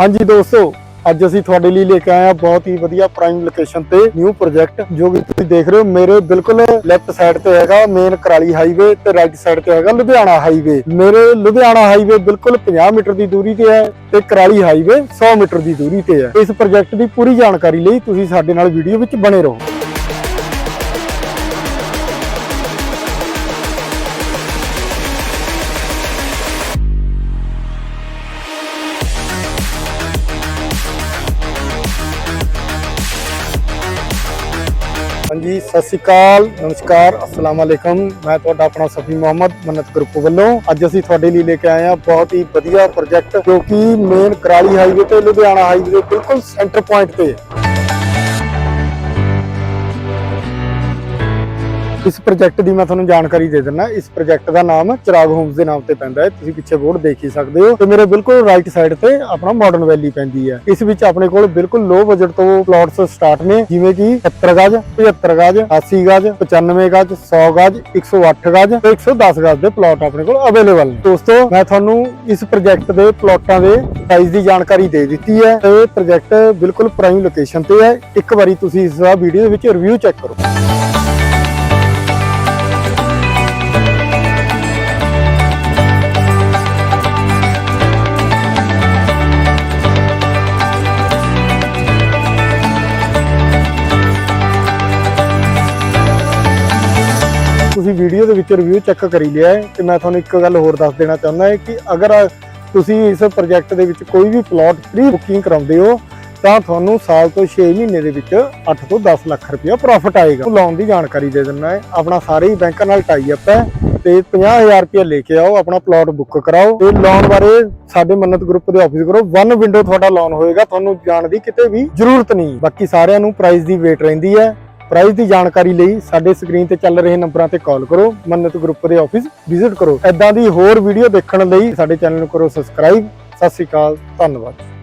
ਹਾਂਜੀ ਦੋਸਤੋ, ਅੱਜ ਅਸੀਂ ਤੁਹਾਡੇ ਲਈ ਲੈ ਕੇ ਆਏ ਹਾਂ ਬਹੁਤ ਹੀ ਵਧੀਆ ਪ੍ਰਾਈਮ ਲੋਕੇਸ਼ਨ ਤੇ ਨਿਊ ਪ੍ਰੋਜੈਕਟ ਜੋ ਕਿ ਤੁਸੀਂ ਦੇਖ ਰਹੇ ਹੋ। ਮੇਰੇ ਬਿਲਕੁਲ ਲੈਫਟ ਸਾਈਡ ਤੇ ਹੈਗਾ ਮੇਨ ਕਰਾਲੀ ਹਾਈਵੇ ਤੇ ਰਾਈਟ ਸਾਈਡ ਤੇ ਹੈਗਾ ਲੁਧਿਆਣਾ ਹਾਈਵੇ ਮੇਰੇ ਲੁਧਿਆਣਾ ਹਾਈਵੇ ਬਿਲਕੁਲ 50 ਮੀਟਰ ਦੀ ਦੂਰੀ ਤੇ ਹੈ ਤੇ ਕਰਾਲੀ ਹਾਈਵੇ 100 ਮੀਟਰ ਦੀ ਦੂਰੀ ਤੇ ਹੈ। ਇਸ ਪ੍ਰੋਜੈਕਟ ਦੀ ਪੂਰੀ ਜਾਣਕਾਰੀ ਲਈ ਤੁਸੀਂ ਸਾਡੇ ਨਾਲ ਵੀਡੀਓ ਵਿੱਚ ਬਣੇ ਰਹੋ। ਹਾਂਜੀ, ਸਤਿ ਸ਼੍ਰੀ ਅਕਾਲ, ਨਮਸਕਾਰ, ਅਸਲਾਮ ਅਲੈਕਮ। ਮੈਂ ਤੁਹਾਡਾ ਆਪਣਾ ਸਫੀ ਮੁਹੰਮਦ ਮੰਨਤ ਗਰੁੱਪ ਵੱਲੋਂ। ਅੱਜ ਅਸੀਂ ਤੁਹਾਡੇ ਲਈ ਲੈ ਕੇ ਆਏ ਹਾਂ ਬਹੁਤ ਹੀ ਵਧੀਆ ਪ੍ਰੋਜੈਕਟ ਜੋ ਕਿ ਮੇਨ ਕਰਾਲੀ ਹਾਈਵੇ ਤੇ, ਲੁਧਿਆਣਾ ਹਾਈਵੇ ਦੇ ਬਿਲਕੁਲ ਸੈਂਟਰ ਪੁਆਇੰਟ ਤੇ। ਇਸ ਪ੍ਰੋਜੈਕਟ ਦੀ ਮੈਂ ਤੁਹਾਨੂੰ ਜਾਣਕਾਰੀ ਦੇ ਦਿੰਦਾ, ਇਸ ਪ੍ਰੋਜੈਕਟ ਦਾ ਨਾਮ ਚਿਰਾਗ ਹੋਮਸ ਦੇ ਨਾਮ ਤੇ ਪੈਂਦਾ ਹੈ। ਤੁਸੀਂ ਪਿੱਛੇ ਬੋਰਡ ਦੇਖ ਹੀ ਸਕਦੇ ਹੋ। ਤੇ ਮੇਰੇ ਬਿਲਕੁਲ ਰਾਈਟ ਸਾਈਡ ਤੇ ਆਪਣਾ ਮਾਡਰਨ ਵੈਲੀ ਪੈਂਦੀ ਹੈ। ਇਸ ਵਿੱਚ ਆਪਣੇ ਕੋਲ ਬਿਲਕੁਲ ਲੋ ਬਜਟ ਤੋਂ ਪਲਾਟਸ ਸਟਾਰਟ ਨੇ, ਜਿਵੇਂ ਕਿ 70 ਗਜ 75 ਗਜ 80 ਗਜ 95 ਗਜ 100 ਗਜ 108 ਗਜ ਤੇ 110 ਗਜ ਦੇ ਪਲਾਟ ਆਪਣੇ ਕੋਲ ਅਵੇਲੇਬਲ ਨੇ। ਦੋਸਤੋ, ਮੈਂ ਤੁਹਾਨੂੰ ਇਸ ਪ੍ਰੋਜੈਕਟ ਦੇ ਪਲਾਟਾਂ ਦੇ ਪ੍ਰਾਈਸ ਦੀ ਜਾਣਕਾਰੀ ਦੇ ਦਿੱਤੀ ਹੈ। ਤੇ ਇਹ ਪ੍ਰੋਜੈਕਟ ਬਿਲਕੁਲ ਪ੍ਰਾਈਮ ਲੋਕੇਸ਼ਨ ਤੇ ਹੈ। ਇੱਕ ਵਾਰੀ ਤੁਸੀਂ ਇਸ ਦਾ ਵੀਡੀਓ ਵਿੱਚ ਰਿਵਿਊ ਚੈੱਕ ਕਰੋ। ਤੁਸੀਂ ਵੀਡੀਓ ਦੇ ਵਿੱਚ ਰਿਵਿਊ ਚੈੱਕ ਕਰੀ ਲਿਆ ਹੈ ਤੇ ਮੈਂ ਤੁਹਾਨੂੰ ਇੱਕ ਗੱਲ ਹੋਰ ਦੱਸ ਦੇਣਾ ਚਾਹੁੰਦਾ ਹਾਂ ਕਿ ਅਗਰ ਤੁਸੀਂ ਇਸ ਪ੍ਰੋਜੈਕਟ ਦੇ ਵਿੱਚ ਕੋਈ ਵੀ ਪਲਾਟ ਫ੍ਰੀ ਬੁਕਿੰਗ ਕਰਾਉਂਦੇ ਹੋ, ਤਾਂ ਤੁਹਾਨੂੰ ਸਾਲ ਤੋਂ 6 ਮਹੀਨੇ ਦੇ ਵਿੱਚ 8 ਤੋਂ 10 ਲੱਖ ਰੁਪਇਆ ਪ੍ਰੋਫਿਟ ਆਏਗਾ। ਲੋਨ ਦੀ ਜਾਣਕਾਰੀ ਦੇ ਦਿੰਦਾ ਹੈ। ਆਪਣਾ ਸਾਰੇ ਹੀ ਬੈਂਕਾਂ ਨਾਲ ਟਾਈ ਅਪ ਹੈ ਤੇ 50000 ਰੁਪਇਆ ਲੈ ਕੇ ਆਓ, ਆਪਣਾ ਪਲਾਟ ਬੁੱਕ ਕਰਾਓ ਤੇ ਲੋਨ ਬਾਰੇ ਸਾਡੇ ਮੰਨਤ ਗਰੁੱਪ ਦੇ ਆਫਿਸ ਕਰੋ ਵਨ ਵਿੰਡੋ ਤੁਹਾਡਾ ਲੋਨ ਹੋਏਗਾ। ਤੁਹਾਨੂੰ ਜਾਣ ਦੀ ਕਿਤੇ ਵੀ ਜ਼ਰੂਰਤ ਨਹੀਂ। ਬਾਕੀ ਸਾਰਿਆਂ ਨੂੰ ਪ੍ਰਾਈਸ ਦੀ ਵੇਟ ਰਹਿੰਦੀ ਹੈ। ਪ੍ਰਾਈਸ ਦੀ ਜਾਣਕਾਰੀ ਲਈ ਸਾਡੇ ਸਕਰੀਨ ਤੇ ਚੱਲ ਰਹੇ ਨੰਬਰਾਂ ਤੇ ਕਾਲ ਕਰੋ, ਮੰਨਤ ਗਰੁੱਪ ਦੇ ਆਫਿਸ ਵਿਜ਼ਿਟ ਕਰੋ। ਐਦਾਂ ਦੀ ਹੋਰ ਵੀਡੀਓ ਦੇਖਣ ਲਈ ਸਾਡੇ ਚੈਨਲ ਨੂੰ ਕਰੋ ਸਬਸਕ੍ਰਾਈਬ। ਸਤਿ ਸ਼੍ਰੀ ਅਕਾਲ, ਧੰਨਵਾਦ।